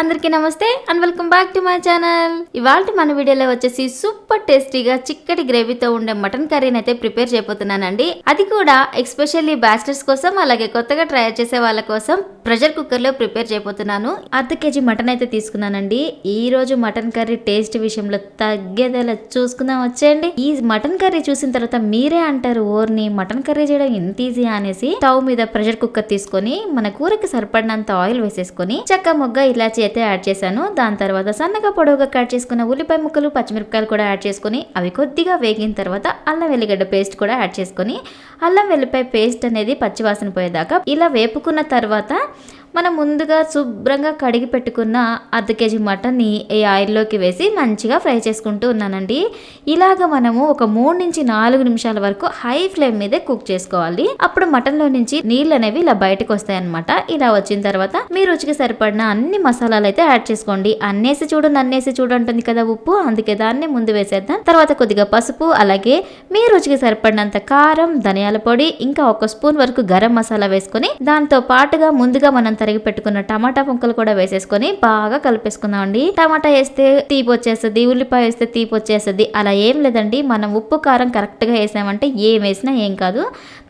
అందరికీ నమస్తే and welcome back to my channel. ఇవాళ మన వీడియోలో వచ్చేసి సూపర్ టేస్టీగా చిక్కటి గ్రేవీతో ఉండే మటన్ కర్రీని అయితే ప్రిపేర్ చేయబోతున్నానండి. అది కూడా ఎక్స్పెషల్లీ బ్యాచిలర్స్ కోసం అలాగే కొత్తగా ట్రై చేసే వాళ్ళ కోసం ప్రెషర్ కుక్కర్లో ప్రిపేర్ చేయబోతున్నాను. అర్ధ కేజీ మటన్ అయితే తీసుకున్నానండి. ఈ రోజు మటన్ కర్రీ టేస్ట్ విషయంలో తగ్గేదేలా చూసుకుందాం వచ్చేయండి. ఈ మటన్ కర్రీ చూసిన తర్వాత మీరే అంటారు ఓర్ని మటన్ కర్రీ చేయడం ఎంత ఈజీ అనేసి. స్టవ్ మీద ప్రెషర్ కుక్కర్ తీసుకొని మన కూరకి సరిపడినంత ఆయిల్ వేసేసుకొని చక్క మొగ్గ ఇలాచి అయితే యాడ్ చేశాను. దాని తర్వాత సన్నగా పొడవుగా కట్ చేసుకున్న ఉల్లిపాయ ముక్కలు పచ్చిమిరపకాయలు కూడా యాడ్ చేసుకొని అవి కొద్దిగా వేగిన తర్వాత అల్లం వెల్లిగడ్డ పేస్ట్ కూడా యాడ్ చేసుకొని అల్లం వెల్లిపాయ పేస్ట్ అనేది పచ్చివాసన పోయేదాకా ఇలా వేపుకున్న తర్వాత మనం ముందుగా శుభ్రంగా కడిగి పెట్టుకున్న అర్ధ కేజీ మటన్ని ఈ ఆయిల్లోకి వేసి మంచిగా ఫ్రై చేసుకుంటూ ఉన్నానండి. ఇలాగ మనము ఒక మూడు నుంచి నాలుగు నిమిషాల వరకు హై ఫ్లేమ్ మీదే కుక్ చేసుకోవాలి. అప్పుడు మటన్లో నుంచి నీళ్ళు అనేవి ఇలా బయటకు వస్తాయి అనమాట ఇలా వచ్చిన తర్వాత మీ రుచికి సరిపడిన అన్ని మసాలాలు అయితే యాడ్ చేసుకోండి. అన్నేసి చూడు నన్నేసి చూడు అంటుంది కదా ఉప్పు. అందుకే దాన్ని ముందు వేసేద్దాం. తర్వాత కొద్దిగా పసుపు అలాగే మీ రుచికి సరిపడినంత కారం ధనియాల పొడి ఇంకా ఒక స్పూన్ వరకు గరం మసాలా వేసుకొని దాంతో పాటుగా ముందుగా మనం తరిగి పెట్టుకున్న టమాటా ముక్కలు కూడా వేసేసుకొని బాగా కలిపేసుకుందామండి. టమాటా వేస్తే తీపి వచ్చేస్తుంది ఉల్లిపాయ వేస్తే తీపి వచ్చేస్తుంది అలా ఏం లేదండి. మనం ఉప్పు కారం కరెక్ట్గా వేసామంటే ఏం వేసినా ఏం కాదు.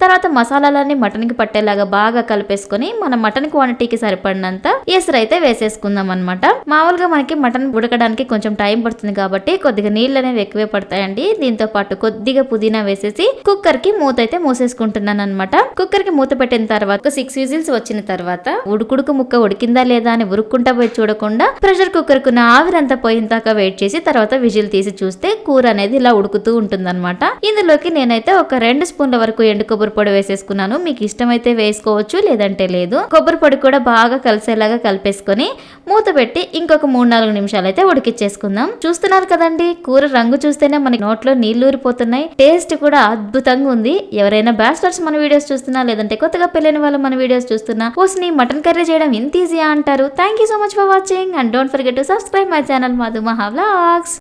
తర్వాత మసాలాలన్నీ మటన్కి పట్టేలాగా బాగా కలిపేసుకొని మన మటన్ క్వాంటిటీకి సరిపడినంత ఎసరు అయితే వేసేసుకుందాం అనమాట మామూలుగా మనకి మటన్ ఉడకడానికి కొంచెం టైం పడుతుంది కాబట్టి కొద్దిగా నీళ్ళు అనేవి ఎక్కువే పడతాయండి. దీంతో పాటు కొద్దిగా పుదీనా వేసేసి కుక్కర్కి మూత అయితే మూసేసుకుంటున్నాను అనమాట కుక్కర్కి మూత పెట్టిన తర్వాత సిక్స్ విజిల్స్ వచ్చిన తర్వాత ఉడుకుడుకు ముక్క ఉడికిందా లేదా అని ఉరుక్కుంటా పోయి చూడకుండా ప్రెషర్ కుక్కర్కు ఆవిరంతా పోయిన దాకా వెయిట్ చేసి తర్వాత విజిల్ తీసి చూస్తే కూర అనేది ఇలా ఉడుకుతూ ఉంటుందన్నమాట. ఇందులోకి నేనైతే ఒక రెండు స్పూన్ల వరకు ఎండు కొబ్బరి పొడి వేసేసుకున్నాను. మీకు ఇష్టమైతే వేసుకోవచ్చు లేదంటే లేదు. కొబ్బరి పొడి కూడా బాగా కలిసేలాగా కలిపేసుకొని మూత పెట్టి ఇంకొక మూడు నాలుగు నిమిషాలు అయితే ఉడికిచ్చేసుకుందాం. చూస్తున్నారు కదండి కూర రంగు చూస్తేనే మనకి నోట్లో నీళ్ళు ఊరిపోతున్నాయి. టేస్ట్ కూడా అద్భుతంగా ఉంది. ఎవరైనా బ్యాచిలర్స్ మన వీడియోస్ చూస్తున్నా లేదంటే కొత్తగా పెళ్ళైన వాళ్ళు మన వీడియోస్ చూస్తున్నా పోస్ని మటన్ కర్రీ చేయడం ఇంత ఈజీయా అంటారు? Thank you so much for watching and don't forget to subscribe my channel Madhu Maha vlogs